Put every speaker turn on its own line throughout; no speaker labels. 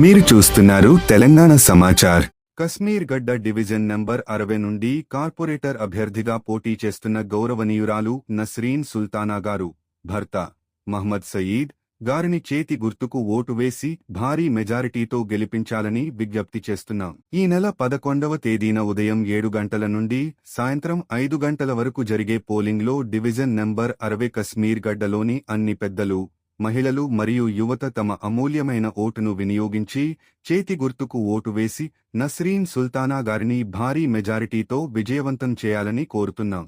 మీరు చూస్తున్నారు తెలంగాణ సమాచార్. కశ్మీర్ గడ్డ డివిజన్ నంబర్ అరవై నుండి కార్పొరేటర్ అభ్యర్థిగా పోటీ చేస్తున్న గౌరవనీయురాలు నస్రీన్ సుల్తానా గారు. భర్త మహ్మద్ సయీద్ గారిని చేతి గుర్తుకు ఓటు వేసి భారీ మెజారిటీతో గెలిపించాలని విజ్ఞప్తి చేస్తున్నాం. ఈ నెల పదకొండవ తేదీన ఉదయం ఏడు గంటల నుండి సాయంత్రం ఐదు గంటల వరకు జరిగే పోలింగ్లో డివిజన్ నంబర్ అరవై కశ్మీర్ గడ్డలోని అన్ని పెద్దలు మహిళలు మరియు యువత తమ అమూల్యమైన ఓటును వినియోగించి చేతి గుర్తుకు ఓటు వేసి నస్రీన్ సుల్తానా గారిని భారీ మెజారిటీతో విజయవంతం చేయాలని కోరుతున్నాం.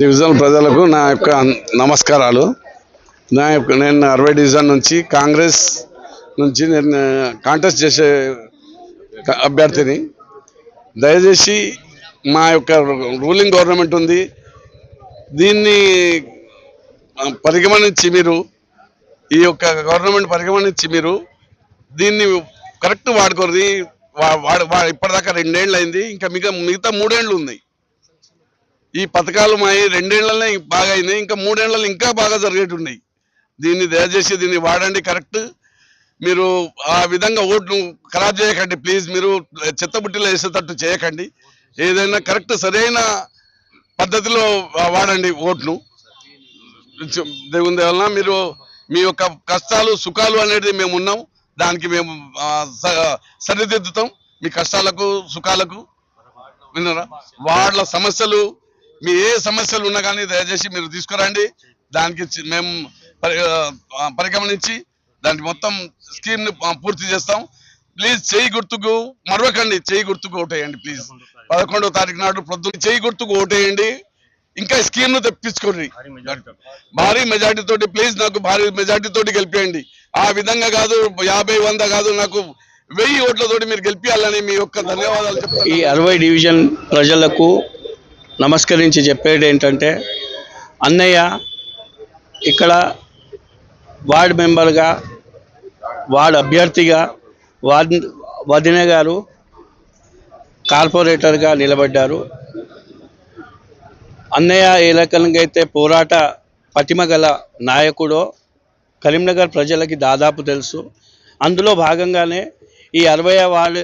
డివిజన్ ప్రజలకు నా యొక్క నమస్కారాలు. నా యొక్క నేను అరవై డివిజన్ నుంచి కాంగ్రెస్ నుంచి నేను కాంటెస్ట్ చేసే అభ్యర్థిని. దయచేసి మా యొక్క రూలింగ్ గవర్నమెంట్ ఉంది. దీన్ని పరిగమనించి మీరు ఈ యొక్క గవర్నమెంట్ పరిగమనించి మీరు దీన్ని కరెక్ట్ వాడుకోరు వా- వాడు వా- ఇప్పటిదాకా రెండేళ్ళు అయింది ఇంకా మిగతా మిగతా మూడేళ్ళు ఉన్నాయి ఈ పథకాలు మా రెండేళ్ళనే బాగా అయినాయి ఇంకా మూడేళ్ళలో ఇంకా బాగా జరిగేటున్నాయి. దీన్ని దయచేసి దీన్ని వాడండి కరెక్ట్. మీరు ఆ విధంగా ఓట్ను ఖరాబ్ చేయకండి. ప్లీజ్ మీరు చెత్తబుట్టిలో వేసేటట్టు చేయకండి. ఏదైనా కరెక్ట్ సరైన పద్ధతిలో వాడండి ఓట్ను దేవుని వలన మీరు మీ యొక్క కష్టాలు సుఖాలు అనేది మేము ఉన్నాం. దానికి మేము సరిదిద్దుతాం. మీ కష్టాలకు సుఖాలకు. విన్నారా? వాళ్ళ సమస్యలు మీ ఏ సమస్యలు ఉన్నా కానీ దయచేసి మీరు తీసుకురండి. దానికి మేము పరి పరిగమనించి దానికి మొత్తం స్కీమ్ని పూర్తి చేస్తాం. ప్లీజ్ చేయి గుర్తుకు మరవకండి. చేయి గుర్తుకు ఓటేయండి ప్లీజ్. పదకొండవ తారీఖు నాడు ప్రొద్దున చేయి గుర్తుకు ఓటేయండి. ఇంకా స్కీమ్ను తెప్పించుకోండి. భారీ మెజార్టీ తోటి. ప్లీజ్ నాకు భారీ మెజార్టీ తోటి గెలిపేయండి. ఆ విధంగా కాదు యాభై వంద కాదు నాకు వెయ్యి ఓట్లతోటి మీరు గెలిపించాలని మీ యొక్క ధన్యవాదాలు చెప్తాను
ఈ అరవై డివిజన్ ప్రజలకు నమస్కరించి చెప్పేది ఏంటంటే అన్నయ్య ఇక్కడ వార్డ్ మెంబర్గా వార్డ్ అభ్యర్థిగా వార్డ్ వదిన గారు కార్పొరేటర్గా నిలబడ్డారు. అన్నయ్య ఏ రకంగా అయితే పోరాట పటిమ గల నాయకుడో కరీంనగర్ ప్రజలకి దాదాపు తెలుసు. అందులో భాగంగానే ఈ అరవై వార్డు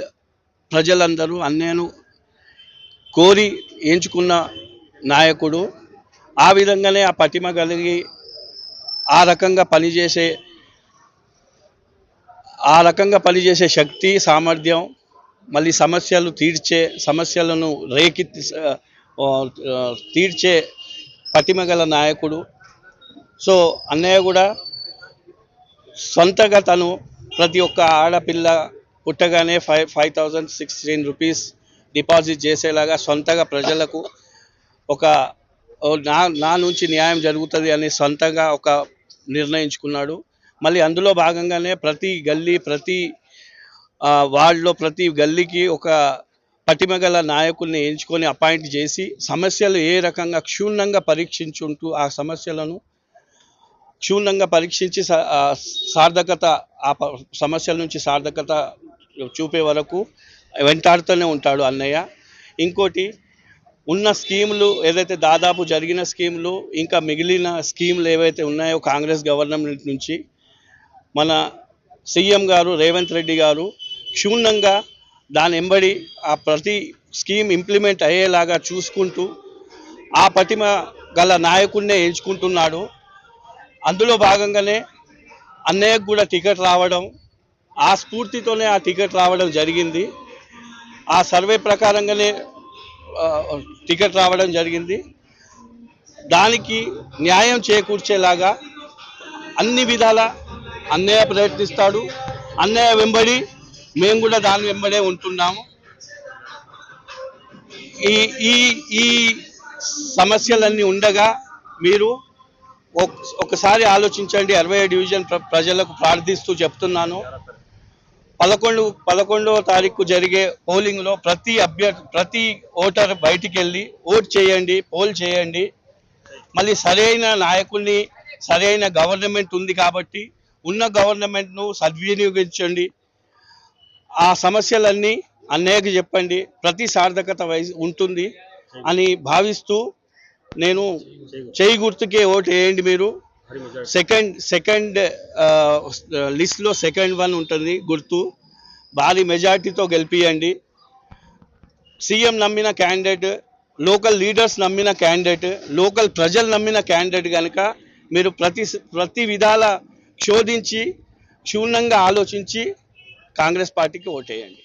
ప్రజలందరూ అన్నయ్యను కోరి ఎంచుకున్న నాయకుడు. ఆ విధంగానే ఆ పటిమ కలిగి ఆ రకంగా పనిచేసే ఆ రకంగా పనిచేసే శక్తి సామర్థ్యం మళ్ళీ సమస్యలు తీర్చే సమస్యలను రేకెత్తి తీర్చే పటిమ గల నాయకుడు. సో అన్నయ్య కూడా సొంతగా తను ప్రతి ఒక్క ఆడపిల్ల పుట్టగానే five five thousand sixteen rupees deposit చేసేలాగా సొంతగా ప్రజలకు ఒక నా నా నుంచి న్యాయం జరుగుతుంది అని సొంతంగా ఒక నిర్ణయించుకున్నాడు. మళ్ళీ అందులో భాగంగానే ప్రతి గల్లీ ప్రతి ఆ, వార్డులో ప్రతి గల్లీకి ఒక పటిమగల నాయకుల్ని ఎంచుకొని అపాయింట్ చేసి సమస్యలు ఏ రకంగా క్షుణ్ణంగా పరీక్షించుంటూ ఆ సమస్యలను క్షుణ్ణంగా పరీక్షించి సార్థకత ఆ ప- సమస్యల నుంచి సార్థకత చూపే వరకు వెంటాడుతూనే ఉంటాడు అన్నయ్య. ఇంకోటి ఉన్న స్కీములు ఏదైతే దాదాపు జరిగిన స్కీములు ఇంకా మిగిలిన స్కీములు ఏవైతే ఉన్నాయో కాంగ్రెస్ గవర్నమెంట్ నుంచి మన సీఎం గారు రేవంత్ రెడ్డి గారు క్షుణ్ణంగా దాని ఎంబడి ఆ ప్రతి స్కీమ్ ఇంప్లిమెంట్ అయ్యేలాగా చూసుకుంటూ ఆ పటిమ గల నాయకుడినే ఎంచుకుంటున్నాడు. అందులో భాగంగానే అన్నయ్యకు కూడా టికెట్ రావడం ఆ స్ఫూర్తితోనే ఆ టికెట్ రావడం జరిగింది. ఆ సర్వే ప్రకారంగానే టికెట్ రావడం జరిగింది. దానికి న్యాయం చేకూర్చేలాగా అన్ని విధాల అన్నయ్య ప్రయత్నిస్తాడు. అన్నయ్య వెంబడి మేము కూడా దాని వెంబడే ఉంటున్నాము. ఈ ఈ ఈ సమస్యలన్నీ ఉండగా మీరు ఒక్- ఒకసారి ఆలోచించండి అరవై డివిజన్ ప్ర- ప్రజలకు ప్రార్థిస్తూ చెప్తున్నాను. పదకొండు పదకొండవ తారీఖు జరిగే పోలింగ్లో ప్రతి అభ్యర్థి ప్రతి ఓటర్ బయటికి వెళ్ళి ఓట్ చేయండి పోల్ చేయండి. మళ్ళీ సరైన నాయకుల్ని సరైన గవర్నమెంట్ ఉంది కాబట్టి ఉన్న గవర్నమెంట్ను సద్వినియోగించండి. ఆ సమస్యలన్నీ అన్నయ్యకు చెప్పండి. ప్రతి సార్థకత ఉంటుంది అని భావిస్తూ నేను చేయి గుర్తుకే ఓటు వేయండి మీరు. సెకండ్ సెకండ్ లిస్ట్లో సెకండ్ వన్ ఉంటుంది గుర్తు. భారీ మెజార్టీతో గెలిపియండి. సీఎం నమ్మిన క్యాండిడేట్ లోకల్ లీడర్స్ నమ్మిన క్యాండిడేట్ లోకల్ ప్రజలు నమ్మిన క్యాండిడేట్ కనుక మీరు ప్రతి ప్రతి విధాల శోధించి క్షుణ్ణంగా ఆలోచించి కాంగ్రెస్ పార్టీకి ఓటేయండి